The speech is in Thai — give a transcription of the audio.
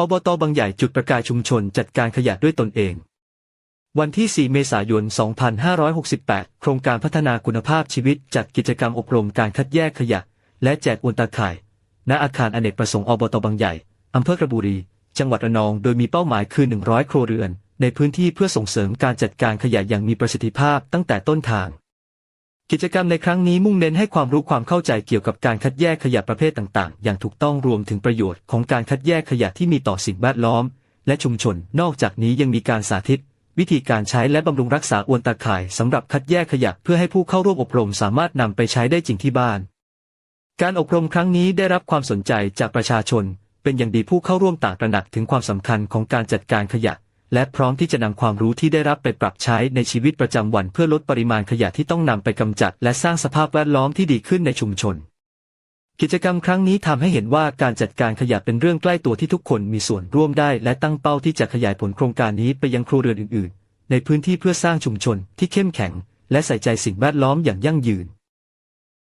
อบตบางใหญ่จุดประกายชุมชนจัดการขยะด้วยตนเอง วันที่ 4 เมษายน 2568 โครงการพัฒนาคุณภาพชีวิตจัดกิจกรรมอบรมการคัดแยกขยะ และแจกอวนตาข่าย ณ อาคารอเนกประสงค์อบตบางใหญ่ อำเภอกระบุรี จังหวัดระนอง โดยมีเป้าหมายคือ 100 ครัวเรือน ในพื้นที่เพื่อส่งเสริมการจัดการขยะอย่างมีประสิทธิภาพตั้งแต่ต้นทาง กิจกรรมในครั้งนี้มุ่งเน้นให้ความรู้ความเข้าใจเกี่ยวกับการคัดแยกขยะประเภทต่าง ๆ อย่างถูกต้องรวมถึงประโยชน์ของการคัดแยกขยะที่มีต่อสิ่งแวดล้อม และชุมชน นอกจากนี้ยังมีการสาธิต วิธีการใช้และบำรุงรักษาอวนตาข่ายสำหรับคัดแยกขยะเพื่อให้ผู้เข้าร่วมอบรมสามารถนำไปใช้ได้จริงที่บ้าน การอบรมครั้งนี้ได้รับความสนใจจากประชาชน เป็นอย่างดีผู้เข้าร่วมต่างตระหนักถึงความสำคัญของการจัดการขยะ และพร้อมที่จะนำความรู้ที่ได้รับไปปรับใช้ในชีวิตประจำวันเพื่อลดปริมาณขยะที่ต้องนำไปกำจัด และสร้างสภาพแวดล้อมที่ดีขึ้นในชุมชน กิจกรรมครั้งนี้ทำให้เห็นว่าการจัดการขยะเป็นเรื่องใกล้ตัวที่ทุกคนมีส่วนร่วมได้ และตั้งเป้าที่จะขยายผลโครงการนี้ไปยังครัวเรือนอื่น ๆ ในพื้นที่เพื่อสร้างชุมชนที่เข้มแข็ง และใส่ใจสิ่งแวดล้อมอย่างยั่งยืน